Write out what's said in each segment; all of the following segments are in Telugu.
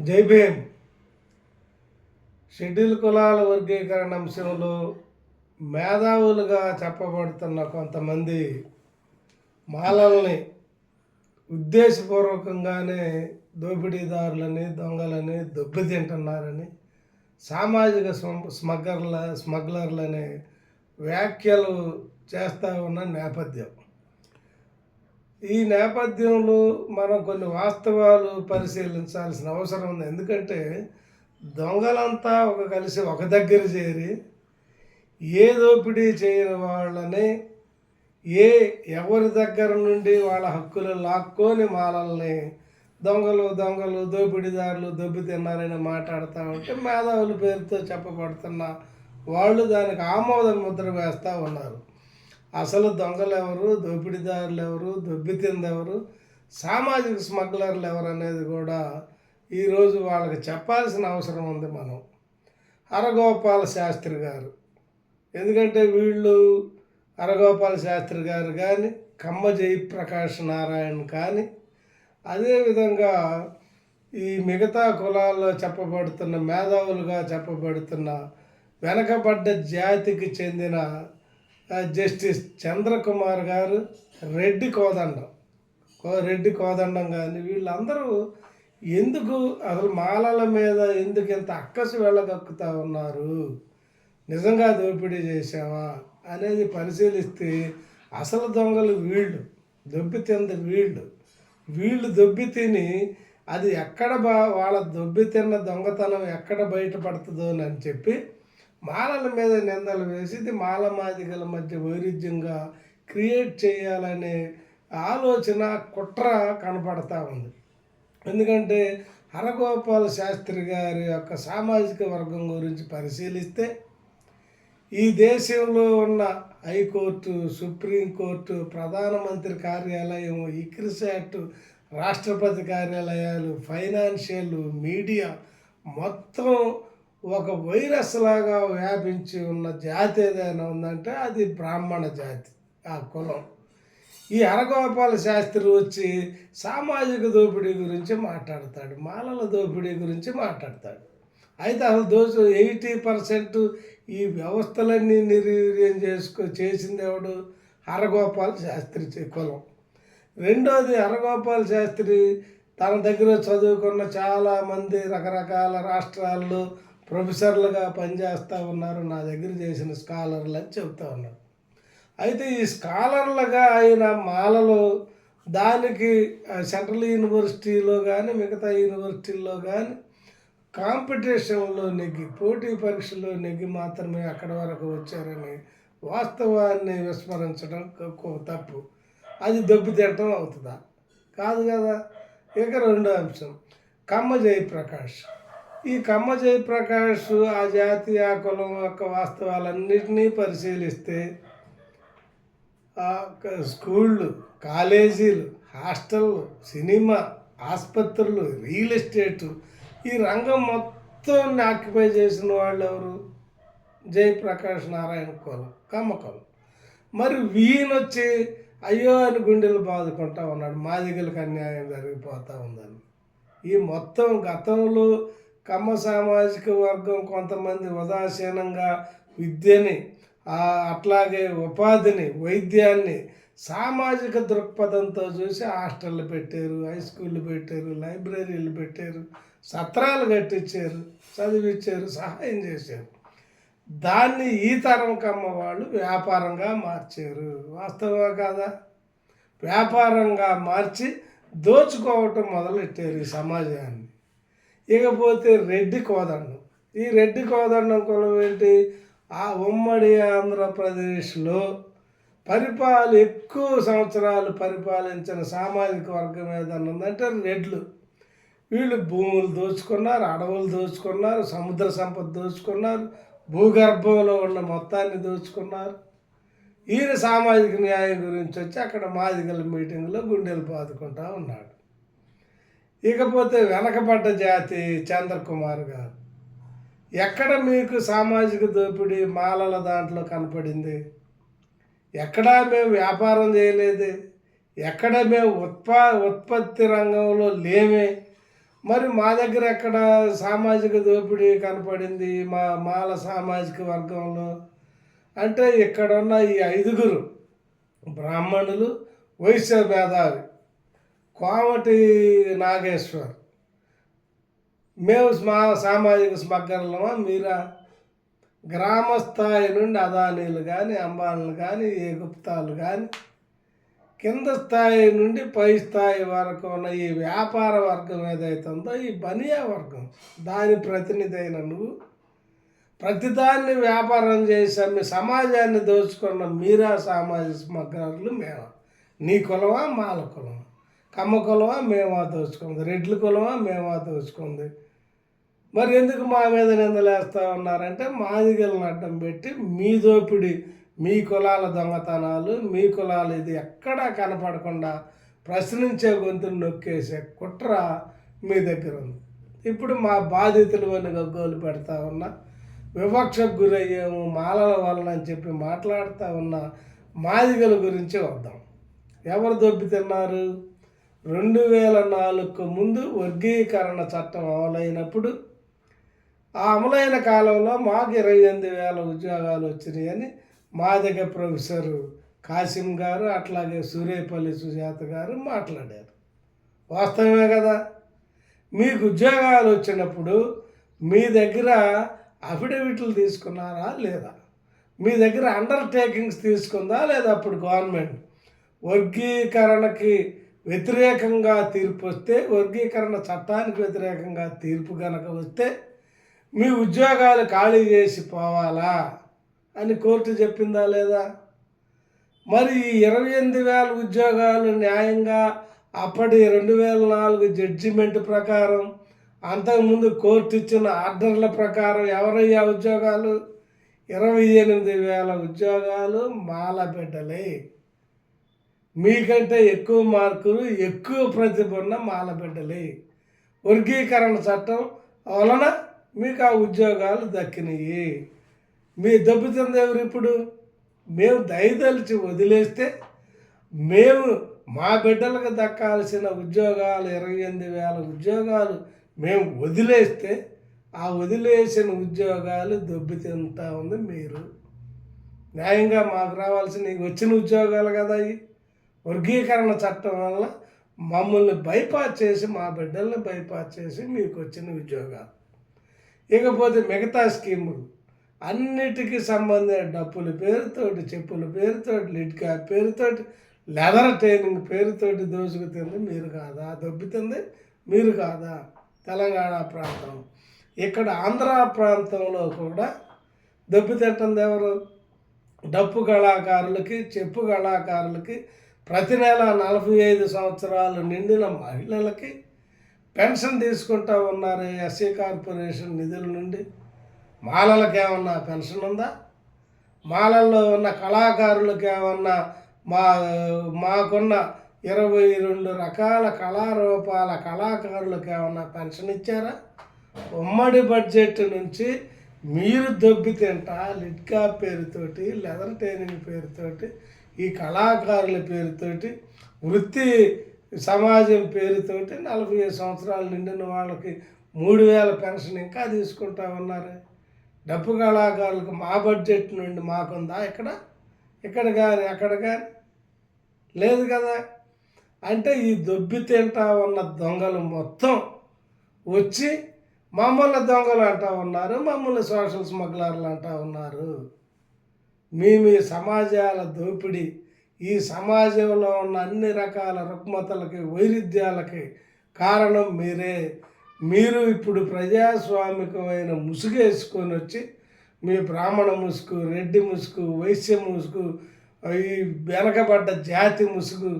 జై భీమ్. షెడ్యూల్ కులాల వర్గీకరణ అంశంలో మేధావులుగా చెప్పబడుతున్న కొంతమంది మాలల్ని ఉద్దేశపూర్వకంగానే దోపిడీదారులని దొంగలని దెబ్బతింటున్నారని సామాజిక స్మ- స్మగ్లర్ల స్మగ్లర్లని వ్యాఖ్యలు చేస్తూ ఉన్న నేపథ్యం. ఈ నేపథ్యంలో మనం కొన్ని వాస్తవాలు పరిశీలించాల్సిన అవసరం ఉంది. ఎందుకంటే దొంగలంతా ఒక కలిసి ఒక దగ్గర చేరి ఏ దోపిడీ చేయని వాళ్ళని ఏ ఎవరి దగ్గర నుండి వాళ్ళ హక్కులు లాక్కొని మాలల్ని దొంగలు దొంగలు దోపిడీదారులు దొబ్బి తిన్నారని మాట్లాడుతూ ఉంటే మేధావుల పేరుతో చెప్పబడుతున్న వాళ్ళు దానికి ఆమోద ముద్ర వేస్తూ ఉన్నారు. అసలు దొంగలు ఎవరు దోపిడీదారులు ఎవరు దొబ్బితింది ఎవరు సామాజిక స్మగ్లర్లు ఎవరు అనేది కూడా ఈరోజు వాళ్ళకి చెప్పాల్సిన అవసరం ఉంది మనం. హరగోపాల శాస్త్రి గారు. ఎందుకంటే వీళ్ళు హరగోపాల శాస్త్రి గారు కానీ కమ్మ జయప్రకాష్ నారాయణ కానీ అదేవిధంగా ఈ మిగతా కులాల్లో చెప్పబడుతున్న మేధావులుగా చెప్పబడుతున్న వెనకబడ్డ జాతికి చెందిన జస్టిస్ చంద్రకుమార్ గారు రెడ్డి కోదండం. రెడ్డి కోదండం కానీ వీళ్ళందరూ ఎందుకు అసలు మాలల మీద ఎందుకు ఇంత అక్కసు వెళ్ళగక్కుతా ఉన్నారు? నిజంగా దోపిడీ చేసావా అనేది పరిశీలిస్తే అసలు దొంగలు వీళ్ళు దొబ్బి తింది వీళ్ళు. వీళ్ళు దొబ్బి తిని అది ఎక్కడ బా వాళ్ళ దొబ్బి తిన్న దొంగతనం ఎక్కడ బయటపడుతుందో అని చెప్పి మాలల మీద నిందలు వేసి ఇది మాల మాదికల మధ్య వైరుధ్యంగా క్రియేట్ చేయాలనే ఆలోచన కుట్ర కనపడతా ఉంది. ఎందుకంటే హరగోపాల శాస్త్రి గారి యొక్క సామాజిక వర్గం గురించి పరిశీలిస్తే ఈ దేశంలో ఉన్న హైకోర్టు సుప్రీంకోర్టు ప్రధానమంత్రి కార్యాలయం ఇక్రిసాట్ రాష్ట్రపతి కార్యాలయాలు ఫైనాన్షియల్ మీడియా మొత్తం ఒక వైరస్ లాగా వ్యాపించి ఉన్న జాతి ఏదైనా ఉందంటే అది బ్రాహ్మణ జాతి ఆ కులం. ఈ హరగోపాల శాస్త్రి వచ్చి సామాజిక దోపిడీ గురించి మాట్లాడతాడు మాలల దోపిడీ గురించి మాట్లాడతాడు. అయితే అసలు దోష ఎయిటీ పర్సెంట్ ఈ వ్యవస్థలన్నీ నిర్వీర్యం చేసుకో చేసింది ఎవడు? హరగోపాల్ శాస్త్రి కులం. రెండోది హరగోపాల్ శాస్త్రి తన దగ్గర చదువుకున్న చాలామంది రకరకాల రాష్ట్రాల్లో ప్రొఫెసర్లుగా పనిచేస్తూ ఉన్నారు నా దగ్గర చేసిన స్కాలర్లు అని చెబుతా ఉన్నారు. అయితే ఈ స్కాలర్లుగా అయిన మాలలో దానికి సెంట్రల్ యూనివర్సిటీలో కానీ మిగతా యూనివర్సిటీల్లో కానీ కాంపిటీషన్లో నెగ్గి పోటీ పరీక్షల్లో నెగ్గి మాత్రమే అక్కడి వరకు వచ్చారని వాస్తవాన్ని విస్మరించడం తప్పు. అది దెబ్బ తినటం అవుతుందా? కాదు కదా. ఇక రెండో అంశం. కమ్మ జయప్రకాష్. ఈ కమ్మ జయప్రకాష్ ఆ జాతి ఆ కులం యొక్క వాస్తవాలన్నింటినీ పరిశీలిస్తే ఆ స్కూళ్ళు కాలేజీలు హాస్టళ్ళు సినిమా ఆసుపత్రులు రియల్ ఎస్టేటు ఈ రంగం మొత్తం ఆక్యుపై చేసిన వాళ్ళు ఎవరు జయప్రకాష్ నారాయణ కులం కమ్మ కులం. మరి వీణొచ్చి అయ్యో అని గుండెలు బాదుకుంటా ఉన్నాడు. మాదిగలకు అన్యాయం జరిగిపోతూ ఉందని. ఈ మొత్తం గతంలో కమ్మ సామాజిక వర్గం కొంతమంది ఉదాసీనంగా విద్యని అట్లాగే ఉపాధిని వైద్యాన్ని సామాజిక దృక్పథంతో చూసి హాస్టళ్ళు పెట్టారు హై స్కూళ్ళు పెట్టారు లైబ్రరీలు పెట్టారు సత్రాలు కట్టించారు చదివించారు సహాయం చేశారు. దాన్ని ఈ తరం కమ్మ వాళ్ళు వ్యాపారంగా మార్చారు. వాస్తవా కాదా? వ్యాపారంగా మార్చి దోచుకోవటం మొదలెట్టారు ఈ సమాజాన్ని. ఇకపోతే రెడ్డి కోదండం. ఈ రెడ్డి కోదండం కులం ఏంటి? ఆ ఉమ్మడి ఆంధ్రప్రదేశ్లో పరిపాలన ఎక్కువ సంవత్సరాలు పరిపాలించిన సామాజిక వర్గం ఏదన్నా ఉందంటే రెడ్లు. వీళ్ళు భూములు దోచుకున్నారు అడవులు దోచుకున్నారు సముద్ర సంపద దోచుకున్నారు భూగర్భంలో ఉన్న మొత్తాన్ని దోచుకున్నారు. ఈయన సామాజిక న్యాయం గురించి వచ్చి అక్కడ మాదిగల మీటింగ్లో గుండెలు బాదుకుంటా ఉన్నాడు. ఇకపోతే వెనకబడ్డ జాతి చంద్రకుమార్ గారు. ఎక్కడ మీకు సామాజిక దోపిడీ మాలల దాంట్లో కనపడింది? ఎక్కడా మేము వ్యాపారం చేయలేదు. ఎక్కడ మేము ఉత్పా ఉత్పత్తి రంగంలో లేమే. మరి మా దగ్గర ఎక్కడ సామాజిక దోపిడీ కనపడింది మా మాల సామాజిక వర్గంలో? అంటే ఇక్కడ ఉన్న ఈ ఐదుగురు బ్రాహ్మణులు వైశ్య మేధావి. కోమటి నాగేశ్వర్. మేము మా సామాజిక స్మగ్గర్లమా మీరా గ్రామ స్థాయి నుండి అదానీలు కానీ అంబానీలు కానీ ఏ గుప్తాలు కానీ కింద స్థాయి నుండి పై స్థాయి వరకు ఉన్న ఈ వ్యాపార వర్గం ఏదైతే ఉందో ఈ బనియా వర్గం. దాని ప్రతినిధి అయిన నువ్వు ప్రతిదాన్ని వ్యాపారం చేసి మీ సమాజాన్ని దోచుకున్న మీరా సామాజిక స్మగ్లర్లు మేము నీ కులమా మాల కులమా? కమ్మ కులమా మేమా దోచుకుంది. రెడ్ల కులమా మేమా దోచుకుంది. మరి ఎందుకు మా మీద నిందలేస్తా ఉన్నారంటే మాదిగలను అడ్డం పెట్టి మీ దోపిడి మీ కులాల దొంగతనాలు మీ కులాలు ఇది ఎక్కడా కనపడకుండా ప్రశ్నించే గొంతులు నొక్కేసే కుట్ర మీ దగ్గర ఉంది. ఇప్పుడు మా బాధితులు అని గగ్గోలు పెడతా ఉన్నా వివక్షకు గురయ్యేము మాలల వలన అని చెప్పి మాట్లాడుతూ ఉన్న మాదిగల గురించి వద్దాం. ఎవరు దొబ్బి తిన్నారు? రెండు వేల నాలుగుకు ముందు వర్గీకరణ చట్టం అమలైనప్పుడు ఆ అమలైన కాలంలో మాకు ఇరవై ఎనిమిది వేల ఉద్యోగాలు వచ్చినాయని మాదిగ ప్రొఫెసర్ కాసిం గారు అట్లాగే సూర్యపల్లి సుజాత గారు మాట్లాడారు. వాస్తవమే కదా? మీకు ఉద్యోగాలు వచ్చినప్పుడు మీ దగ్గర అఫిడవిట్లు తీసుకున్నారా లేదా? మీ దగ్గర అండర్టేకింగ్స్ తీసుకుందా లేదా అప్పుడు గవర్నమెంట్? వర్గీకరణకి వ్యతిరేకంగా తీర్పు వస్తే వర్గీకరణ చట్టానికి వ్యతిరేకంగా తీర్పు కనుక వస్తే మీ ఉద్యోగాలు ఖాళీ చేసి పోవాలా అని కోర్టు చెప్పిందా లేదా? మరి ఈ ఇరవై ఎనిమిది వేల ఉద్యోగాలు న్యాయంగా అప్పటి రెండు వేల నాలుగు జడ్జిమెంట్ ప్రకారం అంతకుముందు కోర్టు ఇచ్చిన ఆర్డర్ల ప్రకారం ఎవరయ్యా ఉద్యోగాలు? ఇరవై ఎనిమిది వేల ఉద్యోగాలు మాల బిడ్డలే. మీకంటే ఎక్కువ మార్కులు ఎక్కువ ప్రతిభ ఉన్న మాలబిడ్డలే వర్గీకరణ చట్టం వలన మీకు ఆ ఉద్యోగాలు దక్కినాయి. మీ దెబ్బతింది ఎవరు ఇప్పుడు? మేము దయదలిచి వదిలేస్తే మేము మా బిడ్డలకు దక్కాల్సిన ఉద్యోగాలు ఇరవై ఎనిమిది వేల ఉద్యోగాలు మేము వదిలేస్తే ఆ వదిలేసిన ఉద్యోగాలు దెబ్బతింటా ఉంది మీరు. న్యాయంగా మాకు రావాల్సిన వచ్చిన ఉద్యోగాలు కదా ఇవి వర్గీకరణ చట్టం వల్ల మమ్మల్ని బైపాస్ చేసి మా బిడ్డల్ని బైపాస్ చేసి మీకు వచ్చిన ఉద్యోగాలు. ఇకపోతే మిగతా స్కీములు. అన్నిటికీ సంబంధించిన డప్పుల పేరుతోటి చెప్పుల పేరుతోటి లిడ్ పేరుతోటి లెదర్ ట్రైనింగ్ పేరుతోటి దోసుకుతుంది మీరు కాదా? దొబ్బుతుంది మీరు కాదా? తెలంగాణ ప్రాంతం. ఇక్కడ ఆంధ్ర ప్రాంతంలో కూడా దెబ్బతిట్టంది ఎవరు? డప్పు కళాకారులకి చెప్పు కళాకారులకి ప్రతి నెల నలభై ఐదు సంవత్సరాలు నిండిన మహిళలకి పెన్షన్ తీసుకుంటా ఉన్నారు ఎస్సీ కార్పొరేషన్ నిధుల నుండి. మాలలకు ఏమన్నా పెన్షన్ ఉందా? మాలల్లో ఉన్న కళాకారులకు ఏమన్నా మా మాకున్న ఇరవై రెండు రకాల కళారూపాల కళాకారులకు ఏమన్నా పెన్షన్ ఇచ్చారా? ఉమ్మడి బడ్జెట్ నుంచి మీరు దొబ్బి తింటా లిట్కా పేరుతోటి లెదర్ టైనింగ్ పేరుతోటి ఈ కళాకారుల పేరుతోటి వృత్తి సమాజం పేరుతోటి నలభై ఐదు సంవత్సరాలు నిండిన వాళ్ళకి మూడు వేల పెన్షన్ ఇంకా తీసుకుంటా ఉన్నారు. డబ్బు కళాకారులకు మా బడ్జెట్ నుండి మాకుందా ఇక్కడ? ఇక్కడ కానీ అక్కడ కానీ? లేదు కదా. అంటే ఈ దొబ్బి తింటా ఉన్న దొంగలు మొత్తం వచ్చి మమ్మల్ని దొంగలు అంటా ఉన్నారు మమ్మల్ని సోషల్ స్మగ్లర్లు అంటా ఉన్నారు. మీ మీ సమాజాల దోపిడీ ఈ సమాజంలో ఉన్న అన్ని రకాల రుగ్మతలకి వైరుధ్యాలకి కారణం మీరే. మీరు ఇప్పుడు ప్రజాస్వామికమైన ముసుగేసుకొని వచ్చి మీ బ్రాహ్మణ ముసుగు రెడ్డి ముసుగు వైశ్య ముసుగు ఈ వెనకబడ్డ జాతి ముసుగు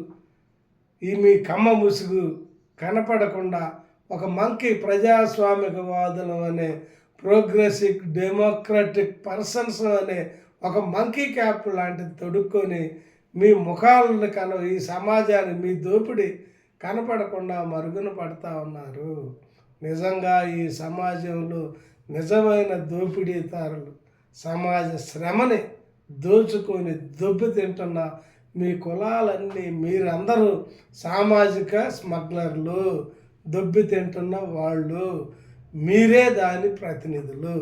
ఈ మీ కమ్మ ముసుగు కనపడకుండా ఒక మంకి ప్రజాస్వామికవాదులు అనే ప్రోగ్రెసివ్ డెమోక్రటిక్ పర్సన్స్ అనే ఒక మంకీ క్యాప్ లాంటిది తొడుక్కొని మీ ముఖాలను కన ఈ సమాజాన్ని మీ దోపిడి కనపడకుండా మరుగున పడతా ఉన్నారు. నిజంగా ఈ సమాజంలో నిజమైన దోపిడీదారులు సమాజ శ్రమని దోచుకొని దొబ్బి తింటున్న మీ కులాలన్నీ మీరందరూ సామాజిక స్మగ్లర్లు. దొబ్బి తింటున్న వాళ్ళు మీరే దాని ప్రతినిధులు.